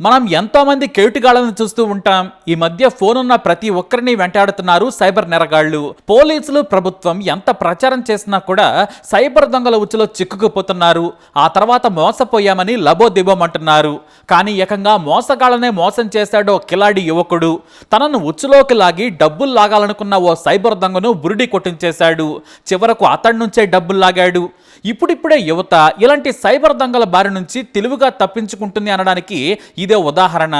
మనం ఎంతో మంది కేటుగాళ్ళను చూస్తూ ఉంటాం. ఈ మధ్య ఫోన్ ఉన్న ప్రతి ఒక్కరిని వెంటాడుతున్నారు సైబర్ నెరగాళ్ళు పోలీసులు ప్రభుత్వం ఎంత ప్రచారం చేసినా కూడా సైబర్ దొంగల ఉచ్చులో చిక్కుకుపోతున్నారు. ఆ తర్వాత మోసపోయామని లబోదిబోమంటున్నారు. కానీ ఏకంగా మోసగాళ్ళనే మోసం చేశాడో కిలాడి యువకుడు. తనను ఉచ్చులోకి లాగి డబ్బులు లాగాలనుకున్న ఓ సైబర్ దొంగను బురిడి కొట్టించేశాడు. చివరకు అతడి నుంచే డబ్బులు లాగాడు. ఇప్పుడిప్పుడే యువత ఇలాంటి సైబర్ దొంగల బారి నుంచి తెలివిగా తప్పించుకుంటుంది అనడానికి ఇదే ఉదాహరణ.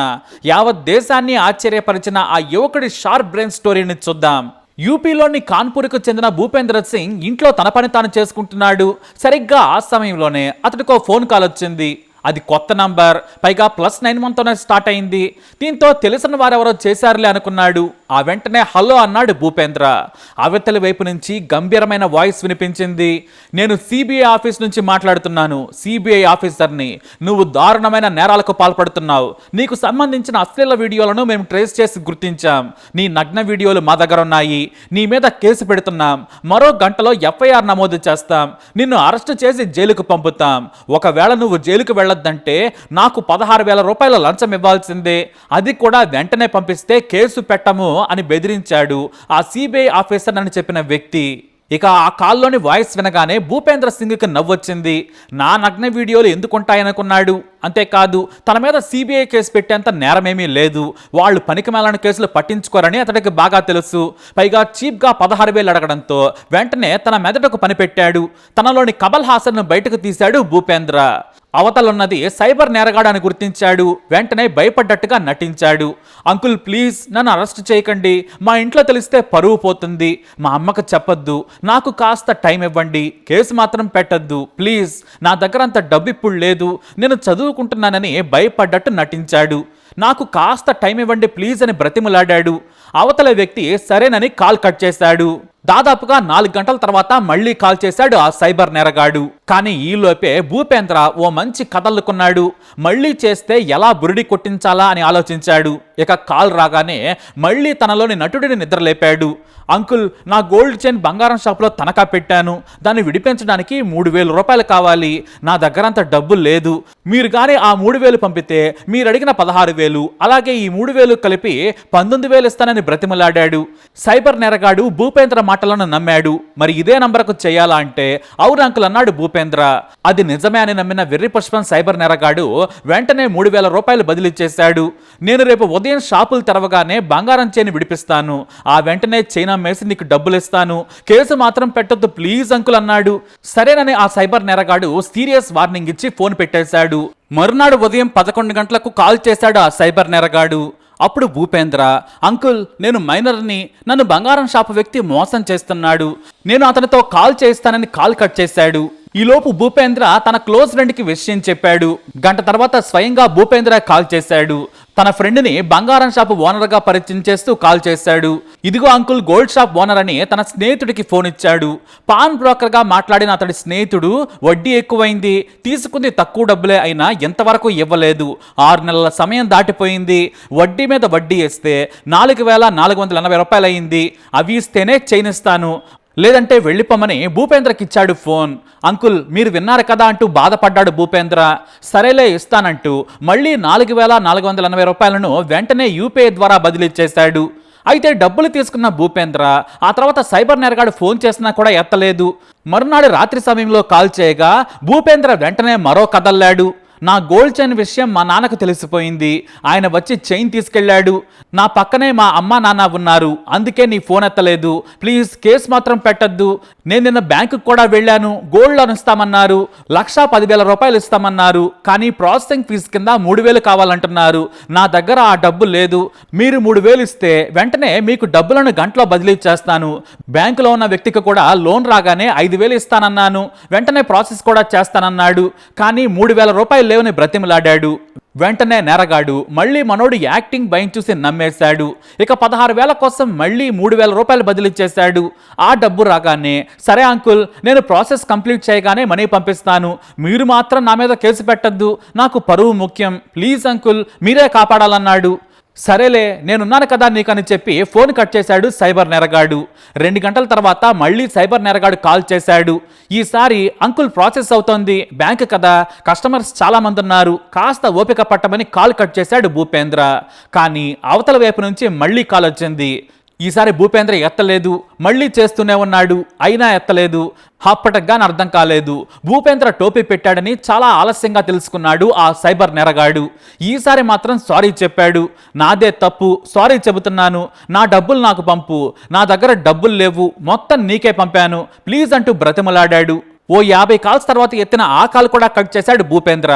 యావత్ దేశాన్ని ఆశ్చర్యపరిచిన ఆ యువకుడి షార్ప్ బ్రెయిన్ స్టోరీని చూద్దాం. యూపీలోని కాన్పూర్కు చెందిన భూపేంద్ర సింగ్ ఇంట్లో తన పని తాను చేసుకుంటున్నాడు. సరిగ్గా ఆ సమయంలోనే అతడికో ఫోన్ కాల్ వచ్చింది అది కొత్త నంబర్. పైగా ప్లస్ నైన్ వన్తోనే స్టార్ట్ అయింది. దీంతో తెలిసిన వారెవరో చేశారులే అనుకున్నాడు. ఆ వెంటనే హలో అన్నాడు భూపేంద్ర. అవతలి వైపు నుంచి గంభీరమైన వాయిస్ వినిపించింది. నేను సిబిఐ ఆఫీస్ నుంచి మాట్లాడుతున్నాను. సిబిఐ ఆఫీసర్ని. నువ్వు దారుణమైన నేరాలకు పాల్పడుతున్నావు. నీకు సంబంధించిన అశ్లీల వీడియోలను మేము ట్రేస్ చేసి గుర్తించాం. నీ నగ్న వీడియోలు మా దగ్గర ఉన్నాయి. నీ మీద కేసు పెడుతున్నాం. మరో గంటలో ఎఫ్ఐఆర్ నమోదు చేస్తాం. నిన్ను అరెస్ట్ చేసి జైలుకు పంపుతాం. ఒకవేళ నువ్వు జైలుకు వెళ్ళొద్దంటే నాకు పదహారు వేల రూపాయల లంచం ఇవ్వాల్సిందే. అది కూడా వెంటనే పంపిస్తే కేసు పెట్టము అని బెదిరించాడు ఆ సిబిఐ ఆఫీసర్ అని చెప్పిన వ్యక్తి. ఇక ఆ కాల్లోని వాయిస్ వినగానే భూపేంద్ర సింగ్కి నవ్వొచ్చింది. నా నగ్న వీడియోలు ఎందుకుంటాయనుకున్నాడు? అంతేకాదు తన మీద సిబిఐ కేసు పెట్టేంత నేరమేమీ లేదు. వాళ్ళు పనికి మేళన కేసులు పట్టించుకోరని అతడికి బాగా తెలుసు. పైగా చీప్గా పదహారు వేలు అడగడంతో వెంటనే తన మెదడుకు పనిపెట్టాడు తనలోని కమల్ హాసన్ను బయటకు తీశాడు భూపేంద్ర. అవతలున్నది సైబర్ నేరగాడు అని గుర్తించాడు. వెంటనే భయపడ్డట్టుగా నటించాడు. అంకుల్ ప్లీజ్ నన్ను అరెస్ట్ చేయకండి. మా ఇంట్లో తెలిస్తే పరువు పోతుంది. మా అమ్మకు చెప్పొద్దు. నాకు కాస్త టైం ఇవ్వండి. కేసు మాత్రం పెట్టద్దు. ప్లీజ్ నా దగ్గర అంత డబ్బు ఇప్పుడు లేదు. నేను చదువు చదువుకుంటున్నానని భయపడ్డట్టు నటించాడు. నాకు కాస్త టైం ఇవ్వండి ప్లీజ్ అని బ్రతిమలాడాడు. అవతల వ్యక్తి సరేనని కాల్ కట్ చేశాడు. దాదాపుగా నాలుగు గంటల తర్వాత మళ్ళీ కాల్ చేశాడు ఆ సైబర్ నెరగాడు. కానీ ఈలోపే భూపేంద్ర ఓ మంచి కథలుకున్నాడు మళ్ళీ చేస్తే ఎలా బురిడి కొట్టించాలా అని ఆలోచించాడు. ఇక కాల్ రాగానే మళ్ళీ తనలోని నటుడిని నిద్రలేపాడు. అంకుల్ నా గోల్డ్ చైన్ బంగారం షాప్లో తనఖా పెట్టాను. దాన్ని విడిపించడానికి మూడు వేలు రూపాయలు కావాలి. నా దగ్గర అంత డబ్బు లేదు. మీరు కానీ ఆ మూడు వేలు పంపితే మీరు అడిగిన పదహారు వేలు అలాగే ఈ మూడు వేలు కలిపి పంతొమ్మిది వేలు ఇస్తానని బ్రతిమలాడాడు. సైబర్ నెరగాడు భూపేంద్ర మాటలను నమ్మాడు. మరి ఇదే నంబర్కు చేయాలా అంటే అవును అంకుల్ అన్నాడు భూపేంద్ర. అది నిజమే అని నమ్మిన వెర్రి పుష్పం సైబర్ నెరగాడు వెంటనే మూడు వేల రూపాయలు బదిలీ చేశాడు. నేను రేపు ఉదయం షాపులు తెరవగానే బంగారం చైన్ విడిపిస్తాను. ఆ వెంటనే చైనా మేసి నీకు డబ్బులు ఇస్తాను కేసు మాత్రం పెట్టొద్దు ప్లీజ్ అంకుల్ అన్నాడు. సరేనని ఆ సైబర్ నెరగాడు సీరియస్ వార్నింగ్ ఇచ్చి ఫోన్ పెట్టేశాడు. మరునాడు ఉదయం పదకొండు గంటలకు కాల్ చేశాడు ఆ సైబర్ నెరగాడు? అప్పుడు భూపేంద్ర అంకుల్ నేను మైనర్ని నన్ను బంగారం షాపు వ్యక్తి మోసం చేస్తున్నాడు. నేను అతనితో కాల్ చేస్తానని కాల్ కట్ చేశాడు. ఈలోపు భూపేంద్ర తన క్లోజ్ ఫ్రెండ్కి విషయం చెప్పాడు. గంట తర్వాత స్వయంగా భూపేంద్ర కాల్ చేశాడు. తన ఫ్రెండ్ని బంగారం షాప్ ఓనర్గా పరిచయం చేస్తూ కాల్ చేశాడు. ఇదిగో అంకుల్ గోల్డ్ షాప్ ఓనర్ అని తన స్నేహితుడికి ఫోన్ ఇచ్చాడు. పాన్ బ్రోకర్గా మాట్లాడిన అతడి స్నేహితుడు వడ్డీ ఎక్కువైంది. తీసుకుంది తక్కువ డబ్బులే అయినా ఎంతవరకు ఇవ్వలేదు. ఆరు నెలల సమయం దాటిపోయింది. వడ్డీ మీద వడ్డీ ఇస్తే నాలుగు వేల నాలుగు వందల ఎనభై రూపాయలు అయింది అవి ఇస్తేనే చైన్ ఇస్తాను. లేదంటే వెళ్ళిపోమని భూపేంద్రకి ఇచ్చాడు ఫోన్. అంకుల్ మీరు విన్నారు కదా అంటూ బాధపడ్డాడు భూపేంద్ర. సరేలే ఇస్తానంటూ మళ్ళీ నాలుగు వేల నాలుగు వందల ఎనభై రూపాయలను వెంటనే యూపీఐ ద్వారా బదిలీ చేశాడు అయితే డబ్బులు తీసుకున్న భూపేంద్ర ఆ తర్వాత సైబర్ నేరగాడు ఫోన్ చేసినా కూడా ఎత్తలేదు. మరునాడు రాత్రి సమయంలో కాల్ చేయగా భూపేంద్ర వెంటనే మరో కదల్లాడు. నా గోల్డ్ చైన్ విషయం మా నాన్నకు తెలిసిపోయింది. ఆయన వచ్చి చైన్ తీసుకెళ్ళాడు. నా పక్కనే మా అమ్మ నాన్న ఉన్నారు. అందుకే నీ ఫోన్ ఎత్తలేదు. ప్లీజ్ కేసు మాత్రం పెట్టద్దు. నేను నిన్న బ్యాంకుకు కూడా వెళ్ళాను. గోల్డ్ లోన్ ఇస్తామన్నారు. లక్షా పదివేల రూపాయలు ఇస్తామన్నారు. కానీ ప్రాసెసింగ్ ఫీజు కింద మూడు వేలు కావాలంటున్నారు. నా దగ్గర ఆ డబ్బు లేదు. మీరు మూడు వేలు ఇస్తే వెంటనే మీకు డబ్బులను గంటలో బదిలీ చేస్తాను. బ్యాంకులో ఉన్న వ్యక్తికి కూడా లోన్ రాగానే ఐదు వేలు ఇస్తానన్నాను. వెంటనే ప్రాసెస్ కూడా చేస్తానన్నాడు. కానీ మూడు వేల రూపాయలు లేవని బ్రతిమలాడాడు. వెంటనే నేరగాడు మళ్ళీ మనోడు యాక్టింగ్ భయం చూసి నమ్మేశాడు. ఇక పదహారు వేల కోసం మళ్ళీ మూడు వేల రూపాయలు బదిలీ చేశాడు. ఆ డబ్బు రాగానే సరే అంకుల్ నేను ప్రాసెస్ కంప్లీట్ చేయగానే మనీ పంపిస్తాను. మీరు మాత్రం నా మీద కేసు పెట్టద్దు. నాకు పరువు ముఖ్యం. ప్లీజ్ అంకుల్ మీరే కాపాడాలన్నాడు. సరేలే నేనున్నాను కదా నీకని చెప్పి ఫోన్ కట్ చేశాడు సైబర్ నెరగాడు. రెండు గంటల తర్వాత మళ్ళీ సైబర్ నెరగాడు కాల్ చేశాడు. ఈసారి అంకుల్ ప్రాసెస్ అవుతోంది. బ్యాంక్ కదా కస్టమర్స్ చాలామంది ఉన్నారు. కాస్త ఓపిక పట్టమని కాల్ కట్ చేశాడు భూపేంద్ర. కానీ అవతల వైపు నుంచి మళ్ళీ కాల్ వచ్చింది. ఈసారి భూపేంద్ర ఎత్తలేదు మళ్ళీ చేస్తూనే ఉన్నాడు అయినా ఎత్తలేదు హాప్పటగ్గాని అర్థం కాలేదు. భూపేంద్ర టోపీ పెట్టాడని చాలా ఆలస్యంగా తెలుసుకున్నాడు ఆ సైబర్ నెరగాడు. ఈసారి మాత్రం సారీ చెప్పాడు. నాదే తప్పు సారీ చెబుతున్నాను. నా డబ్బులు నాకు పంపు. నా దగ్గర డబ్బులు లేవు. మొత్తం నీకే పంపాను. ప్లీజ్ అంటూ బ్రతిమలాడాడు. ఓ యాభై కాల్స్ తర్వాత ఎత్తిన ఆ కాల్ కూడా కట్ చేశాడు భూపేంద్ర.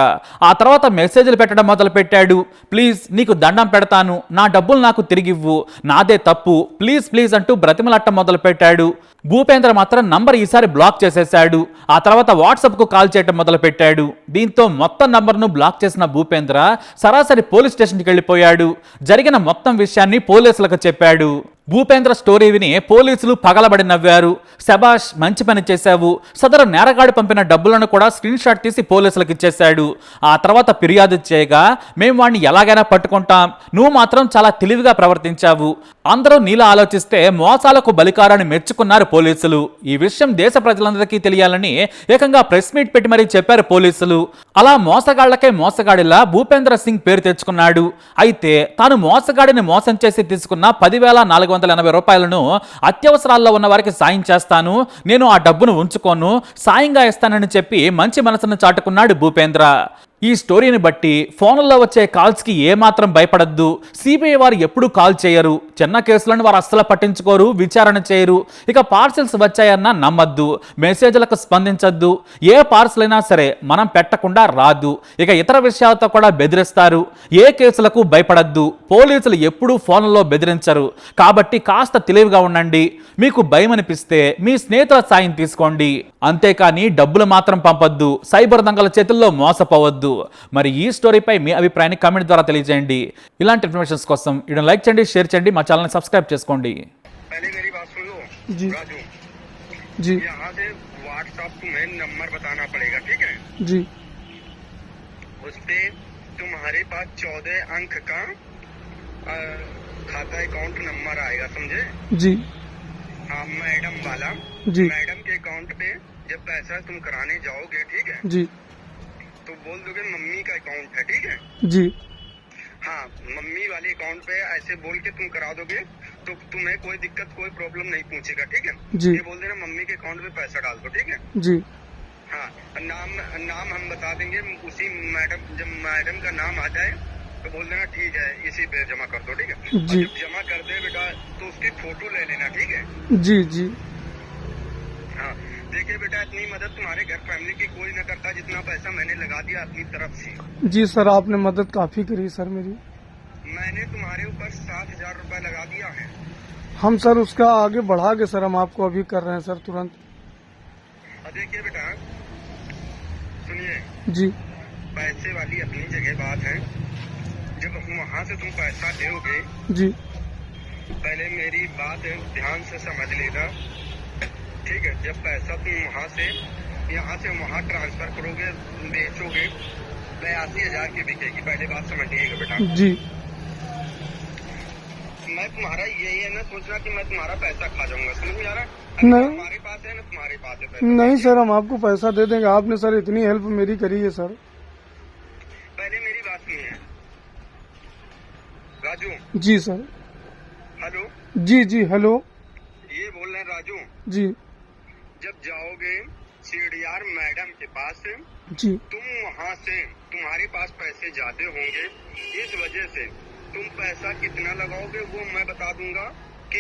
ఆ తర్వాత మెసేజ్లు పెట్టడం మొదలు పెట్టాడు ప్లీజ్ నీకు దండం పెడతాను. నా డబ్బులు నాకు తిరిగివ్వు. నాదే తప్పు. ప్లీజ్ ప్లీజ్ అంటూ బ్రతిమలట్టం మొదలు పెట్టాడు భూపేంద్ర మాత్రం నంబర్ ఈసారి బ్లాక్ చేసేశాడు. ఆ తర్వాత వాట్సాప్కు కాల్ చేయడం మొదలు పెట్టాడు దీంతో మొత్తం నంబర్ను బ్లాక్ చేసిన భూపేంద్ర సరాసరి పోలీస్ స్టేషన్కి వెళ్ళిపోయాడు. జరిగిన మొత్తం విషయాన్ని పోలీసులకు చెప్పాడు. భూపేంద్ర స్టోరీ విని పోలీసులు పగలబడి నవ్వారు. శబాష్ మంచి పని చేశావు. సదరు నేరగాడు పంపిన డబ్బులను కూడా స్క్రీన్ షాట్ తీసి పోలీసులకు ఇచ్చేశాడు. ఆ తర్వాత ఫిర్యాదు చేయగా మేము వాడిని ఎలాగైనా పట్టుకుంటాం. నువ్వు మాత్రం చాలా తెలివిగా ప్రవర్తించావు. అందరూ నీలా ఆలోచిస్తే మోసాలకు బలికారాన్ని మెచ్చుకున్నారు పోలీసులు. ఈ విషయం దేశ ప్రజలందరికీ తెలియాలని ఏకంగా ప్రెస్ మీట్ పెట్టి మరీ చెప్పారు పోలీసులు. అలా మోసగాళ్ళకే మోసగాడిలా భూపేంద్ర సింగ్ పేరు తెచ్చుకున్నాడు. అయితే తాను మోసగాడిని మోసం చేసి తీసుకున్న పదివేల నాలుగు వందల ఎనభై రూపాయలను అత్యవసరాల్లో ఉన్న వారికి సాయం చేస్తాను నేను ఆ డబ్బును ఉంచుకోను సాయంగా ఇస్తానని చెప్పి మంచి మనసును చాటుకున్నాడు భూపేంద్ర. ఈ స్టోరీని బట్టి ఫోన్లలో వచ్చే కాల్స్కి ఏమాత్రం భయపడద్దు. సిబిఐ వారు ఎప్పుడూ కాల్ చేయరు. చిన్న కేసులను వారు అస్సలు పట్టించుకోరు విచారణ చేయరు. ఇక పార్సిల్స్ వచ్చాయన్నా నమ్మద్దు మెసేజ్లకు స్పందించద్దు. ఏ పార్సిల్ అయినా సరే మనం పెట్టకుండా రాదు. ఇక ఇతర విషయాలతో కూడా బెదిరిస్తారు. ఏ కేసులకు భయపడద్దు. పోలీసులు ఎప్పుడూ ఫోన్లలో బెదిరించరు. కాబట్టి కాస్త తెలివిగా ఉండండి. మీకు భయం అనిపిస్తే మీ స్నేహితుల సాయం తీసుకోండి. అంతేకాని డబ్బులు మాత్రం పంపొద్దు. సైబర్ దంగల చేతుల్లో మోసపోవద్దు. మరి ఈ స్టోరీపై మీ అభిప్రాయాన్ని కామెంట్ ద్వారా తెలియజేయండి. ఇలాంటి ఇన్ఫర్మేషన్స్ కోసం ఇటు లైక్ చేయండి షేర్ చేయండి. మా ఛానల్ని సబ్స్క్రైబ్ చేసుకోండి पहले मेरी बात सुन लो जी। राजू जी यहाँ से व्हाट्सएप तुम्हें नंबर बताना पड़ेगा ठीक है जी उस पे तुम्हारे पास चौदह अंक का अ, खाता अकाउंट नंबर आएगा समझे जी हाँ मैडम वाला जी। मैडम के अकाउंट पे जब पैसा तुम कराने जाओगे ठीक है जी तो बोल दोगे मम्मी का अकाउंट है ठीक है जी हाँ मम्मी वाले अकाउंट पे ऐसे बोल के तुम करा दोगे तो तुम्हें कोई दिक्कत कोई प्रॉब्लम नहीं पूछेगा ठीक है? जी। ये बोल देना मम्मी के अकाउंट पे पैसा डाल दो ठीक है? जी। हाँ नाम नाम हम बता देंगे उसी मैडम जब मैडम का नाम आ जाए तो बोल देना ठीक है इसी पे जमा कर दो ठीक है? जी। जमा कर दे बेटा तो उसकी फ़ोटो ले लेना ठीक है? जी जी। हाँ देखिए बेटा इतनी मदद तुम्हारे घर फैमिली की कोई न करता जितना पैसा मैंने लगा दिया अपनी तरफ़ से। जी सर आपने मदद काफ़ी करी सर मेरी। मैंने तुम्हारे ऊपर सात हज़ार रूपए लगा दिया है। हम सर उसका आगे बढ़ा के सर हम आपको अभी कर रहे हैं सर तुरंत। देखिए बेटा सुनिए। जी। पैसे वाली अपनी जगह बात है। जब वहाँ से तुम पैसा दोगे जी। पहले मेरी बात ध्यान से समझ लेना। ठीक है जब पैसा तुम वहाँ से यहाँ से वहाँ ट्रांसफ़र करोगे बेचोगे बयासी हज़ार की बिकेगी पहले बात समझिएगा बेटा। जी। मैं तुम्हारा यही है ना सोचना कि मैं तुम्हारा पैसा खा जाऊँगा समझ में आ रहा नहीं। तुम्हारे पास है ना तुम्हारे पास है पैसा। नहीं सर हम आपको पैसा दे देंगे। आपने सर इतनी हेल्प मेरी करी है सर। पहले मेरी बात सुनिए। राजू। जी सर। हेलो। जी जी हेलो। ये बोल रहे हैं राजू। जी। जब जाओगे सीडीआर मैडम के पास जी। तुम वहाँ से तुम्हारे पास पैसे ज़्यादा होंगे। इस वजह से तुम पैसा कितना लगाओगे वो मैं बता दूँगा।